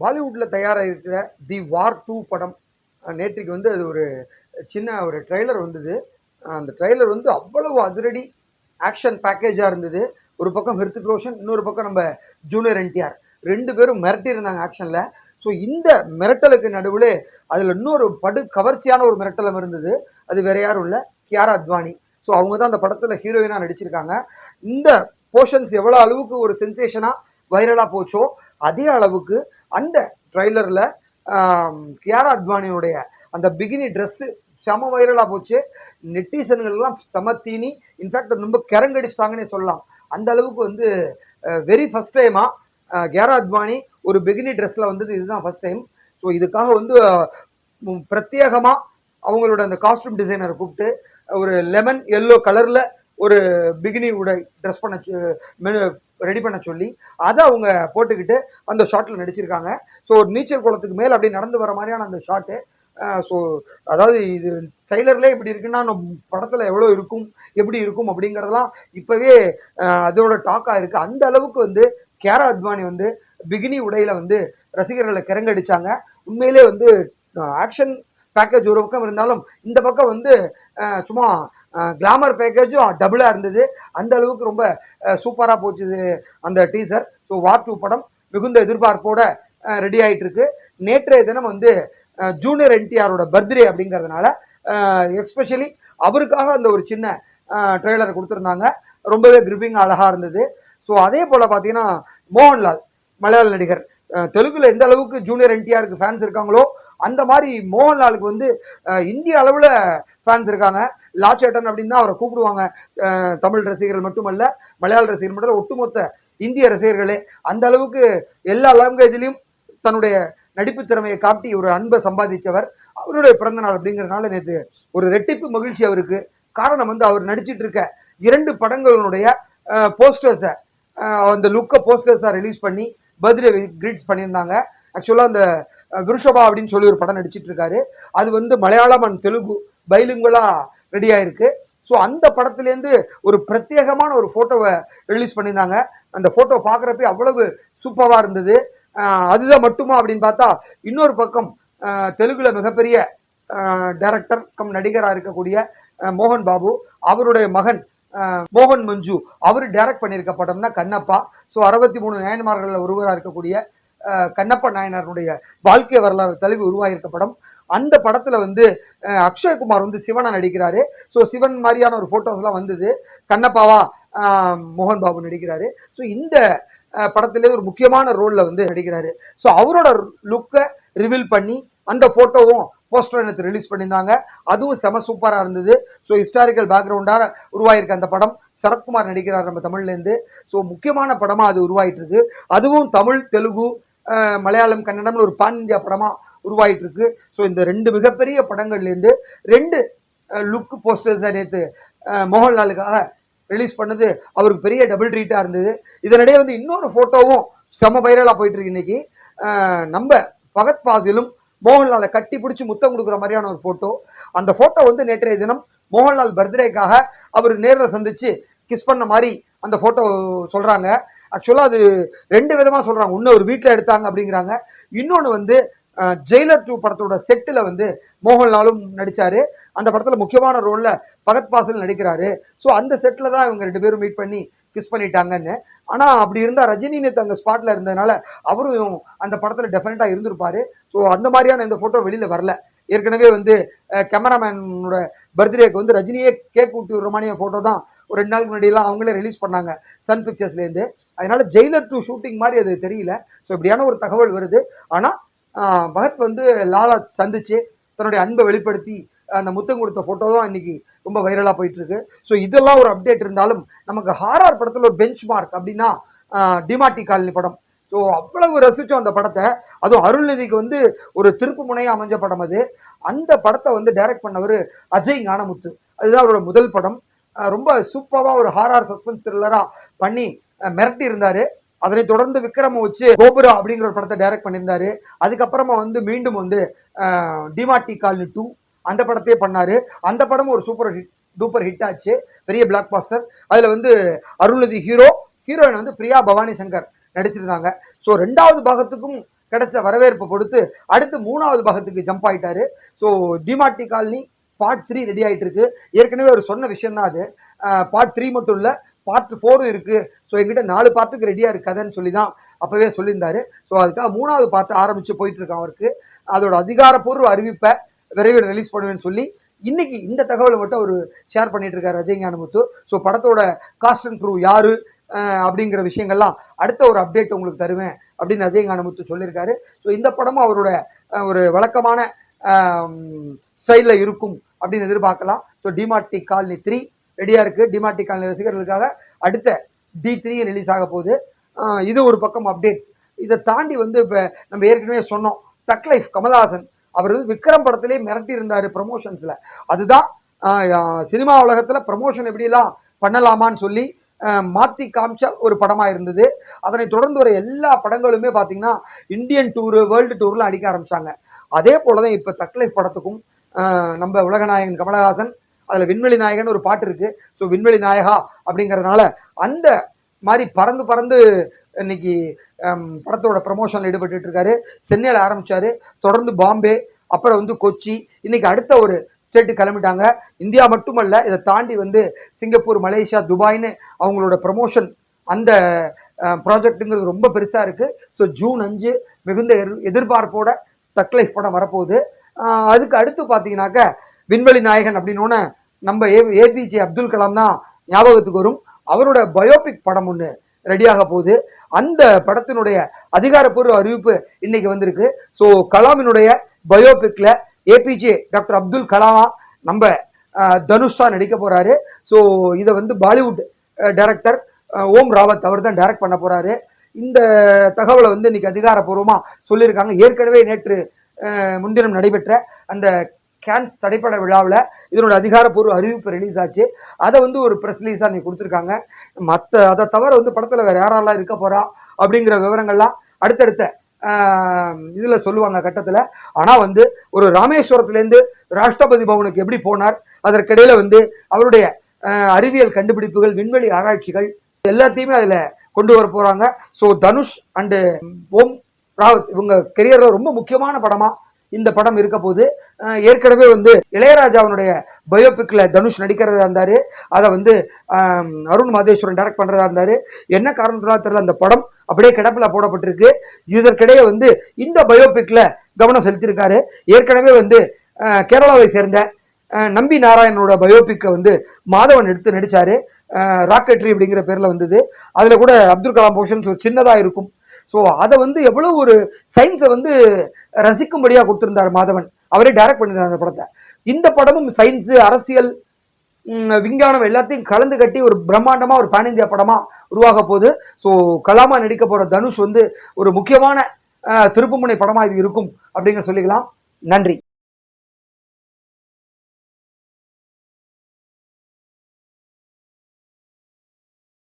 பாலிவுட்டில் தயாராக இருக்கிற தி war two படம். நேற்றுக்கு வந்து அது ஒரு சின்ன ஒரு ட்ரெய்லர் வந்தது. அந்த ட்ரெய்லர் வந்து அவ்வளவு அதிரடி ஆக்ஷன் பேக்கேஜாக இருந்தது. ஒரு பக்கம் ஹிருத்திக் ரோஷன் இன்னொரு பக்கம் நம்ம ஜூனியர் என்டிஆர். ரெண்டு பேரும் மிரட்டியிருந்தாங்க ஆக்ஷனில் ஸோ இந்த மிரட்டலுக்கு நடுவில் அதில் இன்னொரு படு கவர்ச்சியான ஒரு மிரட்டலம் இருந்தது. அது வேற யாரும் இல்லை. கியாரா அத்வானி. ஸோ அவங்க தான் அந்த படத்தில் ஹீரோயினாக நடிச்சிருக்காங்க. இந்த போர்ஷன்ஸ் எவ்வளோ அளவுக்கு ஒரு சென்சேஷனாக வைரலாக போச்சோ அதே அளவுக்கு அந்த ட்ரைலரில் கியாரா அத்வானியுடைய அந்த பிகினி ட்ரெஸ்ஸு செம வைரலாக போச்சு. நெட்டிசன்கள்லாம் செம தீனி. இன்ஃபேக்ட் ரொம்ப கரங்கடிச்சிட்டாங்கன்னே சொல்லலாம். அந்த அளவுக்கு வந்து வெரி ஃபஸ்ட் டைமாக கியாரா அத்வானி ஒரு பிகினி ட்ரெஸ்ஸில் வந்தது இதுதான் ஃபஸ்ட் டைம் ஸோ இதுக்காக வந்து பிரத்யேகமாக அவங்களோட அந்த காஸ்டியூம் டிசைனரை கூப்பிட்டு ஒரு லெமன் எல்லோ கலரில் ஒரு பிகினி உடை ட்ரெஸ் பண்ண ரெடி பண்ண சொல்லி அதை அவங்க போட்டுக்கிட்டு அந்த ஷாட்டில் நடிச்சிருக்காங்க. ஸோ ஒரு நீச்சல் குளத்துக்கு மேல் அப்படி நடந்து வர மாதிரியான அந்த ஷாட்டு ஸோ அதாவது இது ட்ரைலர்லேயே இப்படி இருக்குன்னா நம்ம படத்தில் எவ்வளோ இருக்கும் எப்படி இருக்கும் அப்படிங்கிறதெல்லாம் இப்போவே அதோட டாக்காக இருக்குது அந்த அளவுக்கு வந்து கேரா அத்வானி வந்து பிகினி உடையில் வந்து ரசிகர்களை கிறங்கடிச்சாங்க. உண்மையிலே வந்து ஆக்ஷன் பேக்கேஜ் ஒரு பக்கம் இருந்தாலும் இந்த பக்கம் வந்து சும்மா கிளாமர் பேக்கேஜும் டபுளாக இருந்தது. அந்த அளவுக்கு ரொம்ப சூப்பராக போச்சு அந்த டீசர் ஸோ வார் டூ படம் மிகுந்த எதிர்பார்ப்போட ரெடி ஆகிட்டு இருக்கு. நேற்றைய தினம் வந்து ஜூனியர் என்டிஆரோட பர்த்டே அப்படிங்கிறதுனால எக்ஸ்பெஷலி அவருக்காக அந்த ஒரு சின்ன ட்ரெய்லர் கொடுத்துருந்தாங்க. ரொம்பவே கிரிப்பிங் அழகாக இருந்தது. ஸோ அதே போல் பார்த்தீங்கன்னா மோகன்லால் மலையாள நடிகர். தெலுங்குல எந்த அளவுக்கு ஜூனியர் என்டிஆருக்கு ஃபேன்ஸ் இருக்காங்களோ அந்த மாதிரி மோகன்லாலுக்கு வந்து இந்திய அளவில் ஃபேன்ஸ் இருக்காங்க. லாச்சேட்டன் அப்படின்னு தான் அவரை கூப்பிடுவாங்க. தமிழ் ரசிகர்கள் மட்டுமல்ல மலையாள ரசிகர்கள் மட்டும் ஒட்டுமொத்த இந்திய ரசிகர்களே. அந்த அளவுக்கு எல்லா லாங்குவேஜ்லையும் தன்னுடைய நடிப்பு திறமையை காட்டி ஒரு அன்பை சம்பாதிச்சவர். அவருடைய பிறந்த நாள் அப்படிங்கிறதுனால நேற்று ஒரு ரெட்டிப்பு மகிழ்ச்சி அவருக்கு. காரணம் வந்து அவர் நடிச்சிட்டு இருக்க இரண்டு படங்களுடைய போஸ்டர்ஸை அந்த லுக்கை போஸ்டர்ஸை ரிலீஸ் பண்ணி பர்த்டே கிரீட்ஸ் பண்ணியிருந்தாங்க. ஆக்சுவலாக அந்த விருஷபா அப்படின்னு சொல்லி ஒரு படம் நடிச்சிட்டு இருக்காரு. அது வந்து Malayalam and Telugu bilingual ready ஆயிருக்கு. ஸோ அந்த படத்துலேருந்து ஒரு பிரத்யேகமான ஒரு ஃபோட்டோவை ரிலீஸ் பண்ணியிருந்தாங்க. அந்த ஃபோட்டோ பார்க்குறப்ப அவ்வளவு சூப்பராக இருந்தது. அதுதான் மட்டுமா அப்படின்னு பார்த்தா இன்னொரு பக்கம் தெலுங்குல மிகப்பெரிய டைரக்டர் கம் நடிகராக இருக்கக்கூடிய மோகன் பாபு அவருடைய மகன் மோகன் மஞ்சு அவர் டைரக்ட் பண்ணியிருக்க படம் தான் கண்ணப்பா. ஸோ அறுபத்தி மூணு நயன்மார்களில் ஒருவராக இருக்கக்கூடிய கண்ணப்ப நாயனாருடைய வாழ்க்கை வரலாறு தழுவி உருவாகியிருக்க படம். அந்த படத்தில் வந்து அக்ஷய்குமார் வந்து சிவனா நடிக்கிறாரு. ஸோ சிவன் மாதிரியான ஒரு ஃபோட்டோஸ்லாம் வந்தது. கண்ணப்பாவா மோகன் பாபு நடிக்கிறாரு. ஸோ இந்த படத்திலே ஒரு முக்கியமான ரோலில் வந்து நடிக்கிறாரு. ஸோ அவரோட லுக்கை ரிவீல் பண்ணி அந்த ஃபோட்டோவும் போஸ்டர் எனக்கு ரிலீஸ் பண்ணியிருந்தாங்க. அதுவும் செம சூப்பராக இருந்தது. ஸோ ஹிஸ்டாரிக்கல் பேக்ரவுண்டாக உருவாயிருக்க அந்த படம். சரத்குமார் நடிக்கிறார் நம்ம தமிழ்லேருந்து ஸோ முக்கியமான படமாக அது உருவாயிட்டு இருக்கு அதுவும் தமிழ் தெலுங்கு மலையாளம் கன்னடம்னு ஒரு பான் இந்தியா படமாக உருவாயிட்டு இருக்கு ஸோ இந்த ரெண்டு மிகப்பெரிய படங்கள்லேருந்து ரெண்டு லுக் போஸ்டர்ஸை நேற்று மோகன்லாலுக்காக ரிலீஸ் பண்ணது. அவருக்கு பெரிய டபுள் ட்ரீட்டாக இருந்தது. இதனிடையே வந்து இன்னொரு ஃபோட்டோவும் செம வைரலாக போயிட்டு இருக்கு இன்னைக்கு. நம்ம பகத் பாசிலும் மோகன்லாலை கட்டி பிடிச்சி முத்தம் கொடுக்குற மாதிரியான ஒரு ஃபோட்டோ அந்த ஃபோட்டோ வந்து நேற்றைய தினம் மோகன்லால் பர்த்டேக்காக அவர் நேரில் சந்திச்சு கிஸ் பண்ண மாதிரி அந்த ஃபோட்டோ சொல்கிறாங்க ஆக்சுவலாக அது ரெண்டு விதமாக சொல்கிறாங்க ஒன்று ஒரு வீட்டில் எடுத்தாங்க அப்படிங்கிறாங்க. இன்னொன்று வந்து ஜெயிலர் டூ படத்தோட செட்டில் வந்து மோகன்லாலும் நடித்தார் அந்த படத்தில் முக்கியமான ரோலில் பகத் பாசல் நடிக்கிறாரு. ஸோ அந்த செட்டில் தான் இவங்க ரெண்டு பேரும் மீட் பண்ணி கிஸ் பண்ணிட்டாங்கன்னு. ஆனால் அப்படி இருந்தால் ரஜினி நேத்து அங்கே ஸ்பாட்டில் இருந்ததுனால அவரும் அந்த படத்தில் டெஃபினட்டாக இருந்திருப்பார். ஸோ அந்த மாதிரியான இந்த ஃபோட்டோ வெளியில் வரல. ஏற்கனவே வந்து கேமராமேனோட பர்த்டேக்கு வந்து ரஜினியே கேக் ஊட்டி விடுற மாதிரியான ஃபோட்டோ தான் ஒரு ரெண்டு நாளுக்கு முன்னாடிலாம் அவங்களே ரிலீஸ் பண்ணாங்க சன் பிக்சர்ஸ்லேருந்து அதனால ஜெயிலர் டூ ஷூட்டிங் மாதிரி அது தெரியல. ஸோ இப்படியான ஒரு தகவல் வருது. ஆனால் பகத் வந்து லாலா சந்திச்சு தன்னுடைய அன்பை வெளிப்படுத்தி அந்த முத்தம் கொடுத்த ஃபோட்டோ தான் இன்னைக்கு ரொம்ப வைரலாக போயிட்டு இருக்கு ஸோ இதெல்லாம் ஒரு அப்டேட் இருந்தாலும் நமக்கு ஹாரார் படத்தில் ஒரு பெஞ்ச் மார்க் அப்படின்னா டிமாட்டி காலனி படம். ஸோ அவ்வளவு ரசித்தோம் அந்த படத்தை. அதுவும் அருள்நிதிக்கு வந்து ஒரு திருப்பு முனையா அமைஞ்ச படம் அது. அந்த படத்தை வந்து டைரக்ட் பண்ணவர் அஜய் ஞானமுத்து. அதுதான் அவரோட முதல் படம். ரொம்ப சூப்பராக ஒரு ஹாரார் சஸ்பென்ஸ் த்ரில்லராக பண்ணி மிரட்டி இருந்தாரு அதனை தொடர்ந்து விக்ரம வச்சு கோபுரா அப்படிங்கிற ஒரு படத்தை டைரக்ட் பண்ணியிருந்தாரு. அதுக்கப்புறமா வந்து மீண்டும் வந்து டிமாட்டி காலனி டூ அந்த படத்தையே பண்ணாரு. அந்த படமும் ஒரு சூப்பர் ஹிட் டூப்பர் ஹிட் ஆச்சு. பெரிய பிளாக் பாஸ்டர் அதில் வந்து அருள்நிதி ஹீரோ ஹீரோயின் வந்து பிரியா பவானி சங்கர் நடிச்சிருந்தாங்க. ஸோ ரெண்டாவது பாகத்துக்கும் கிடைச்ச வரவேற்பை கொடுத்து அடுத்து மூணாவது பாகத்துக்கு ஜம்ப் ஆயிட்டாரு. So Demonte colony part three ready ஆகிட்டு இருக்கு ஏற்கனவே அவர் சொன்ன விஷயம் தான் அது பார்ட் த்ரீ மட்டும் இல்லை பார்ட் ஃபோரும் இருக்கு. ஸோ எங்கிட்ட நாலு பார்ட்டுக்கு ரெடியாக இருக்காதுன்னு சொல்லி தான் அப்போவே சொல்லியிருந்தாரு. ஸோ அதுக்காக மூணாவது பார்ட் ஆரம்பித்து போயிட்டு இருக்கான் அவருக்கு. அதோட அதிகாரப்பூர்வ அறிவிப்பை விரைவில் ரிலீஸ் பண்ணுவேன்னு சொல்லி இன்னைக்கு இந்த தகவலை மட்டும் அவர் ஷேர் பண்ணிட்டு இருக்காரு அஜய் ஞானமுத்து. ஸோ படத்தோட காஸ்ட் அண்ட் க்ரூ யாரு? அப்படிங்கிற விஷயங்கள்லாம் அடுத்த ஒரு அப்டேட் உங்களுக்கு தருவேன் அப்படின்னு அஜய் ஞானமுத்து சொல்லியிருக்காரு. ஸோ இந்த படமும் அவரோட ஒரு வழக்கமான ஸ்டைலில் இருக்கும் அப்படின்னு எதிர்பார்க்கலாம். ஸோ டிமாட்டி காலனி த்ரீ ரெடியாக இருக்குது டிமாட்டி காலனி ரசிகர்களுக்காக அடுத்த டி த்ரீ ரிலீஸ் ஆக போகுது. இது ஒரு பக்கம் அப்டேட்ஸ் இதை தாண்டி வந்து இப்போ நம்ம ஏற்கனவே சொன்னோம். தக் லைஃப் கமல்ஹாசன் அவர் வந்து விக்ரம் படத்திலே மிரட்டி இருந்தார் ப்ரமோஷன்ஸில் அதுதான் சினிமா உலகத்தில் ப்ரமோஷன் எப்படிலாம் பண்ணலாமான்னு சொல்லி மாற்றி காமிச்ச ஒரு படமாக இருந்தது. அதனை தொடர்ந்து வர எல்லா படங்களுமே பார்த்தீங்கன்னா இந்தியன் டூரு வேர்ல்டு டூர்லாம் அடிக்க ஆரம்பிச்சாங்க. அதே போல தான் இப்போ தக்லைஃப் படத்துக்கும் நம்ம உலகநாயகன் கமலஹாசன் அதில் விண்வெளி நாயகன் ஒரு பாட்டு இருக்கு. ஸோ விண்வெளி நாயகா அப்படிங்கிறதுனால அந்த மாதிரி பறந்து பறந்து இன்னைக்கு படத்தோட ப்ரமோஷனில் ஈடுபட்டு இருக்காரு. சென்னையில் ஆரம்பித்தார் தொடர்ந்து பாம்பே அப்புறம் வந்து கொச்சி இன்னைக்கு அடுத்த ஒரு ஸ்டேட்டு கிளம்பிட்டாங்க. இந்தியா மட்டுமல்ல இதை தாண்டி வந்து சிங்கப்பூர் மலேசியா துபாய்னு அவங்களோட ப்ரமோஷன் அந்த ப்ராஜெக்ட்டுங்கிறது ரொம்ப பெருசாக இருக்குது ஸோ ஜூன் அஞ்சு மிகுந்த எதிர்- எதிர்பார்ப்போட தக் லைஃப் படம் வரப்போகுது. அதுக்கு அடுத்து பார்த்தீங்கன்னாக்க விண்வெளி நாயகன் அப்படின்னோடனே நம்ம ஏ ஏபிஜே அப்துல் கலாம் தான் ஞாபகத்துக்கு வரும். அவரோட பயோபிக் படம் ஒன்று ரெடியாக போகுது. அந்த படத்தினுடைய அதிகாரப்பூர்வ அறிவிப்பு இன்னைக்கு வந்திருக்கு. ஸோ கலாமினுடைய பயோபிக்ல ஏபிஜே டாக்டர் அப்துல் கலாமா நம்ம அஹ், தனுஷ் தான் நடிக்க போறாரு. ஸோ இதை வந்து பாலிவுட் டைரக்டர் ஓம் ராவத் அவர் தான் டைரக்ட் பண்ண போறாரு. இந்த தகவலை வந்து இன்னைக்கு அதிகாரப்பூர்வமாக சொல்லியிருக்காங்க. ஏற்கனவே நேற்று முன்தினம் நடைபெற்ற அந்த கேன்ஸ் தடைப்பட விழாவில் இதனோட அதிகாரப்பூர்வ அறிவிப்பு ரிலீஸ் ஆச்சு. அதை வந்து ஒரு ப்ரெஸ் ரிலீஸாக நீ கொடுத்துருக்காங்க. மற்ற அதை தவிர வந்து படத்தில் வேறு யாரெல்லாம் இருக்க போகிறா அப்படிங்கிற விவரங்கள்லாம் அடுத்தடுத்த இதில் சொல்லுவாங்க கட்டத்தில். ஆனால் வந்து ஒரு ராமேஸ்வரத்துலேருந்து ராஷ்டிரபதி பவனுக்கு எப்படி போனார் அதற்கிடையில் வந்து அவருடைய அறிவியல் கண்டுபிடிப்புகள் விண்வெளி ஆராய்ச்சிகள் எல்லாத்தையுமே அதில் கொண்டு வர போகிறாங்க ஸோ தனுஷ் அண்டு ஓம் ராவத் இவங்க கெரியரில் ரொம்ப முக்கியமான படமா இந்த படம் இருக்க போது ஏற்கனவே வந்து இளையராஜாவுடைய பயோபிக்ல தனுஷ் நடிக்கிறதா இருந்தார். அதை வந்து அருண் மாதேஸ்வரன் டைரக்ட் பண்றதா இருந்தார். என்ன காரணத்தினால தெரியல அந்த படம் அப்படியே கிடப்பில் போடப்பட்டிருக்கு. இதற்கிடையே வந்து இந்த பயோபிக்ல கவனம் செலுத்தியிருக்காரு. ஏற்கனவே வந்து கேரளாவை சேர்ந்த நம்பி நாராயணனோட பயோபிக்கை வந்து மாதவன் எடுத்து நடிச்சாரு. ராக்கெட்ரி அப்படிங்கிற பேரில் வந்தது. அதில் கூட அப்துல் கலாம் போர்ஷன்ஸ் ஒரு சின்னதாக இருக்கும். ஸோ அதை வந்து எவ்வளோ ஒரு சயின்ஸை வந்து ரசிக்கும்படியாக கொடுத்துருந்தார் மாதவன். அவரே டைரக்ட் பண்ணியிருந்தார் அந்த படத்தை. இந்த படமும் சயின்ஸு அரசியல் விஞ்ஞானம் எல்லாத்தையும் கலந்து கட்டி ஒரு பிரம்மாண்டமாக ஒரு பேன் இந்தியா படமாக உருவாக போகுது. ஸோ கலாமா நடிக்க போகிற தனுஷ் வந்து ஒரு முக்கியமான திருப்புமுனை படமாக இது இருக்கும் அப்படிங்கிற சொல்லிக்கலாம். நன்றி.